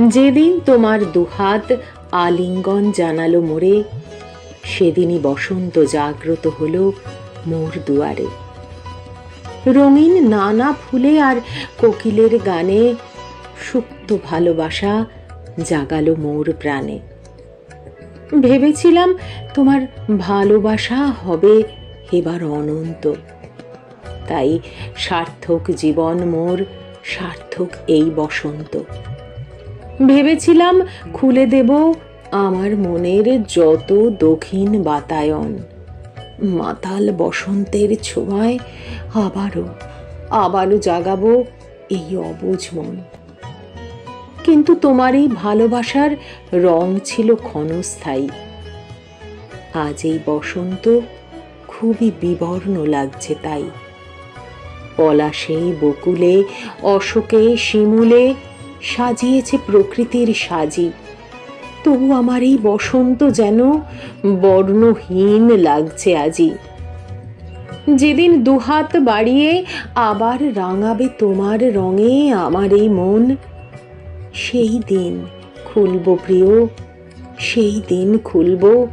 যেদিন তোমার দুহাত আলিঙ্গন জানালো মোরে, সেদিনই বসন্ত জাগ্রত হলো মোর দুয়ারে। রঙিন নানা ফুলে আর কোকিলের গানে সুপ্ত ভালোবাসা জাগালো মোর প্রাণে। ভেবেছিলাম তোমার ভালোবাসা হবে এবার অনন্ত। তাই সার্থক জীবন মোর, সার্থক এই বসন্ত। ভেবেছিলাম খুলে দেব আমার মনের যত দক্ষিণ বাতায়ন। মাতাল বসন্তের ছোঁয়ায় আবারও আবারও জাগাবো এই অবুঝ মন। কিন্তু তোমার এই ভালোবাসার রং ছিল ক্ষণস্থায়ী। আজ এই বসন্ত খুবই বিবর্ণ লাগছে তাই। পলাশে বকুলে, অশোকে শিমুলে সাজিয়েছে প্রকৃতির সাজি। তবু আমার এই বসন্ত যেন বর্ণহীন লাগছে আজি। যেদিন দুহাত বাড়িয়ে আবার রাঙাবে তোমার রঙে আমার এই মন, সেই দিন খুলব প্রিয়, সেই দিন খুলব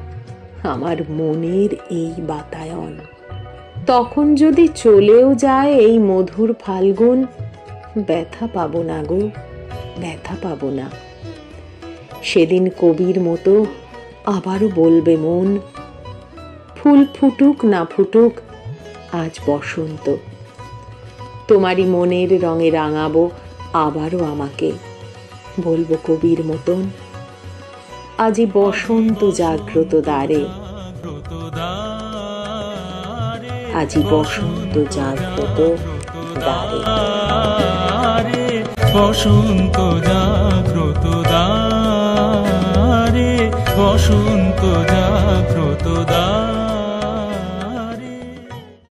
আমার মনের এই বাতায়ন। তখন যদি চলেও যায় এই মধুর ফাল্গুন, ব্যথা পাবো না গো। ব্যথা পাবো না। সেদিন কবির মতো আবারও বলবে মন, ফুল ফুটুক না ফুটুক, আজ বসন্ত। তোমারই মনের রঙে রাঙাবো আবারও আমাকে। বলব কবির মতন। আজি বসন্ত জাগ্রত দ্বারে, আজি বসন্ত জাগ্রত দ্বারে। বসন্ত জাগ্রত রে বসন্ত জাগ্রত